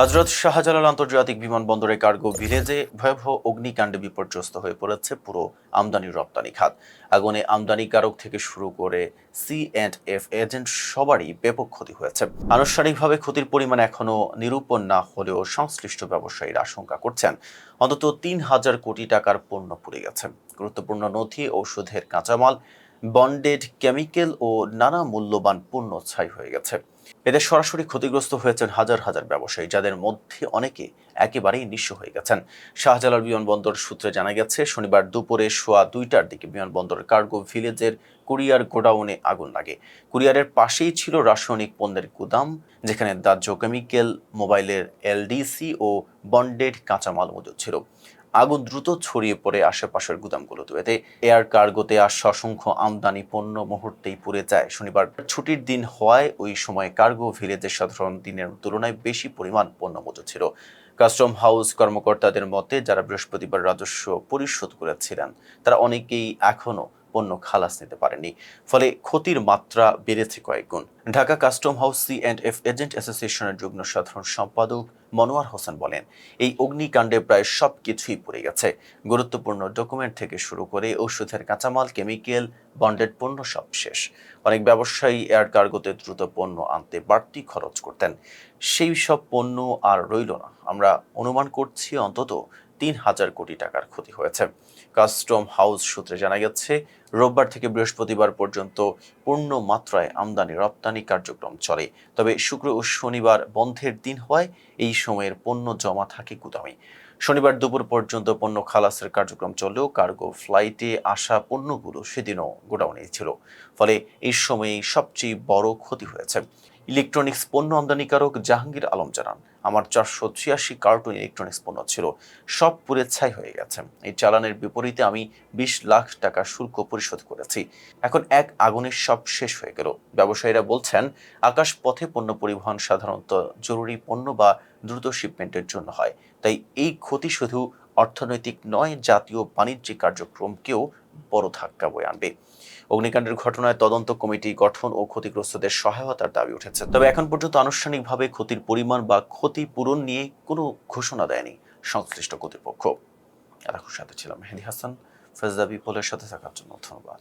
হজরত শাহজালাল আন্তর্জাতিক বিমানবন্দরে কার্গো ভিলেজে ভয়াবহ অগ্নিকাণ্ডে বিপর্যস্ত হয়ে পড়েছে পুরো আমদানি রপ্তানি খাত। আগুনে আমদানিকারক থেকে শুরু করে সি অ্যান্ড এফ এজেন্ট সবারই ব্যাপক ক্ষতি হয়েছে। আনুষ্ঠানিকভাবে ক্ষতির পরিমাণ এখনও নিরূপণ না হলেও সংশ্লিষ্ট ব্যবসায়ীরা আশঙ্কা করছেন। অন্তত তিন হাজার কোটি টাকার পণ্য পুড়ে গেছে। গুরুত্বপূর্ণ নথি ঔষধের কাঁচামাল বন্ডেড কেমিক্যাল ও নানা মূল্যবান পণ্য ছাই হয়ে গেছে। এতে সরাসরি ক্ষতিগ্রস্ত হয়েছেন হাজার হাজার ব্যবসায়ী, যাদের মধ্যে অনেকে একেবারেই নিঃস্ব হয়ে গেছেন। শাহজালাল বিমানবন্দর সূত্রে জানা গেছে, শনিবার দুপুরে সোয়া দুইটার দিকে বিমানবন্দর কার্গো ভিলেজের কুরিয়ার গোডাউনে আগুন লাগে। কুরিয়ারের পাশেই ছিল রাসায়নিক পণ্যের গুদাম, যেখানে দাহ্য কেমিক্যাল মোবাইলের এলডিসি ও বন্ডেড কাঁচামাল মজুদ ছিল। আগুন দ্রুত ছড়িয়ে পড়ে আশেপাশের গুদামগুলোতে। এতে এয়ার কার্গোতে আসা অসংখ্য আমদানি পণ্য মুহূর্তেই পুড়ে যায়। শনিবার ছুটির দিন হওয়ায় ওই সময় কার্গো ভিলেজের সাধারণ দিনের তুলনায় বেশি পরিমাণ পণ্য মজুদ ছিল। কাস্টম হাউস কর্মকর্তাদের মতে, যারা বৃহস্পতিবার রাজস্ব পরিশোধ করেছিলেন, তারা অনেকেই এখনও পণ্য খালাস নিতে পারেনি ফলে ক্ষতির মাত্রা বেড়েছে কয়েক গুণ Dhaka custom house C and F agent অ্যাসোসিয়েশনের যুগ্ম সাধারণ সম্পাদক মনোয়ার হোসেন বলেন, এই অগ্নিকাণ্ডে প্রায় সব কিছুই পড়ে গেছে। গুরুত্বপূর্ণ ডকুমেন্ট থেকে শুরু করে ওষুধের কাঁচামাল, কেমিক্যাল বন্ডেড পণ্য সব শেষ। অনেক ব্যবসায়ী এয়ার কার্গোতে দ্রুত পণ্য আনতে বাড়তি খরচ করতেন। সেই সব পণ্য আর রইল না। আমরা অনুমান করছি অন্তত তিন হাজার কোটি টাকার ক্ষতি হয়েছে। কাস্টম হাউস সূত্রে জানা গেছে, রোববার থেকে বৃহস্পতিবার পর্যন্ত পূর্ণ মাত্রায় আমদানি রপ্তানি কার্যক্রম চলে। তবে শুক্র ও শনিবার বন্ধের দিন হওয়ায় এই সময়ের পণ্য জমা থাকে গুদামে। শনিবার দুপুর পর্যন্ত পণ্য খালাসের কার্যক্রম চললেও কার্গো ফ্লাইটে আসা পণ্যগুলো সেদিনও গোডাউনেই ছিল। ফলে এই সময়ে সবচেয়ে বড় ক্ষতি হয়েছে। ইলেকট্রনিক্স পণ্য আমদানিকারক জাহাঙ্গীর আলম জানান, আমার চারশো ছিয়াশি কার্টুন ইলেকট্রনিক্স পণ্য ছিল, সব পুরে ছাই হয়ে গেছে। এই চালানের বিপরীতে আমি বিশ লাখ টাকা শুল্ক পরিশোধ করেছি। এখন এক আগুনের সব শেষ হয়ে গেল। ব্যবসায়ীরা বলছেন, আকাশ পথে পণ্য পরিবহন সাধারণত জরুরি পণ্য বা দ্রুত শিপমেন্টের জন্য হয়। তাই এই ক্ষতি শুধু অর্থনৈতিক নয়, জাতীয় বাণিজ্যিক কার্যক্রমকেও বড় ধাক্কা বয়ে আনবে। অগ্নিকাণ্ডের ঘটনায় তদন্ত কমিটি গঠন ও ক্ষতিগ্রস্তদের সহায়তার দাবি উঠেছে। তবে এখন পর্যন্ত আনুষ্ঠানিকভাবে ক্ষতির পরিমাণ বা ক্ষতিপূরণ নিয়ে কোনো ঘোষণা দেয়নি সংশ্লিষ্ট কর্তৃপক্ষ। এতক্ষণ সাথে ছিলাম মেহেদি হাসান। ফেজদা বিপলের সাথে থাকার জন্য ধন্যবাদ।